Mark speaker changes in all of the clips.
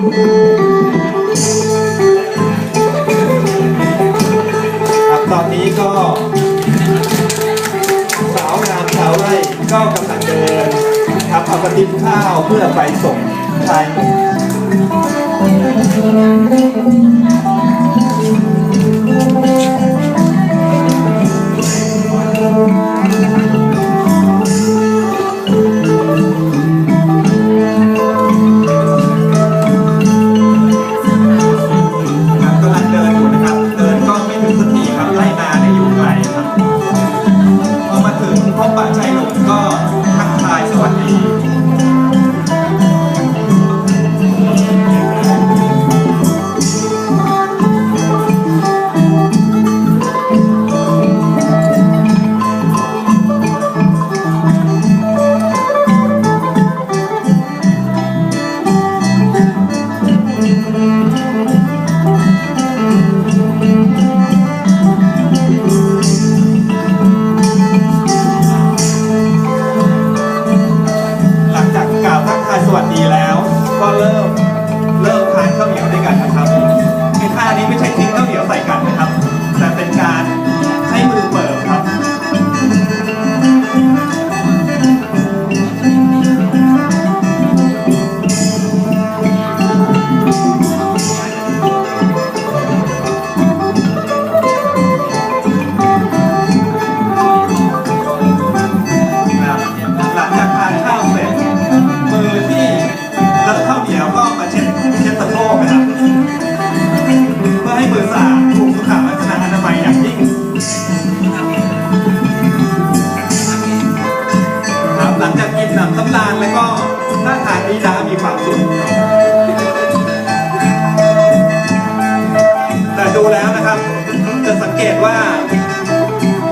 Speaker 1: ครับตอนนี้ก็ สาวงามสาวไร่ก็กำลังเดินครับเอากระติบข้าวเพื่อไปส่งชายหนุ่ม ก็เริ่มเริ่มทานข้าวเหนียวด้วยกันนะครับคือท่านี้ไม่ใช่ที่ำน้ำตาลแล้วก็ท่าทางนี้ดามีความสุขแต่ดูแล้วนะครับ จะสังเกตว่า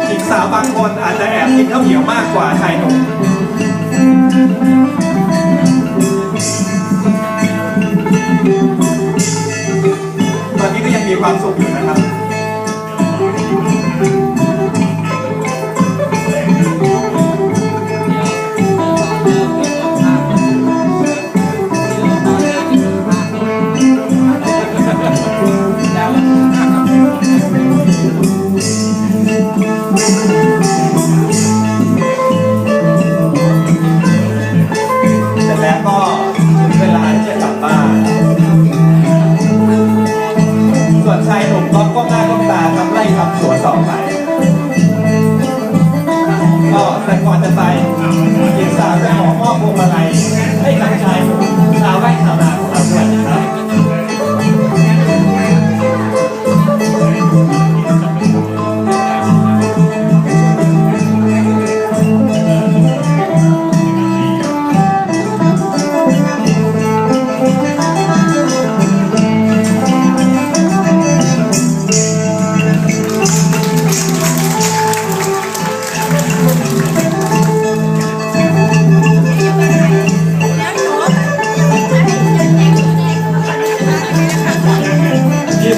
Speaker 1: หญิงสาวบางคนอาจจะแอบกินข้าวเหนียวมากกว่าชายหนุ่มตอนนี้ก็ยังมีความสุขอยู่นะครับ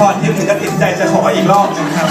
Speaker 1: พรที่ถึงกับติดใจจะขออีกรอบนะครับ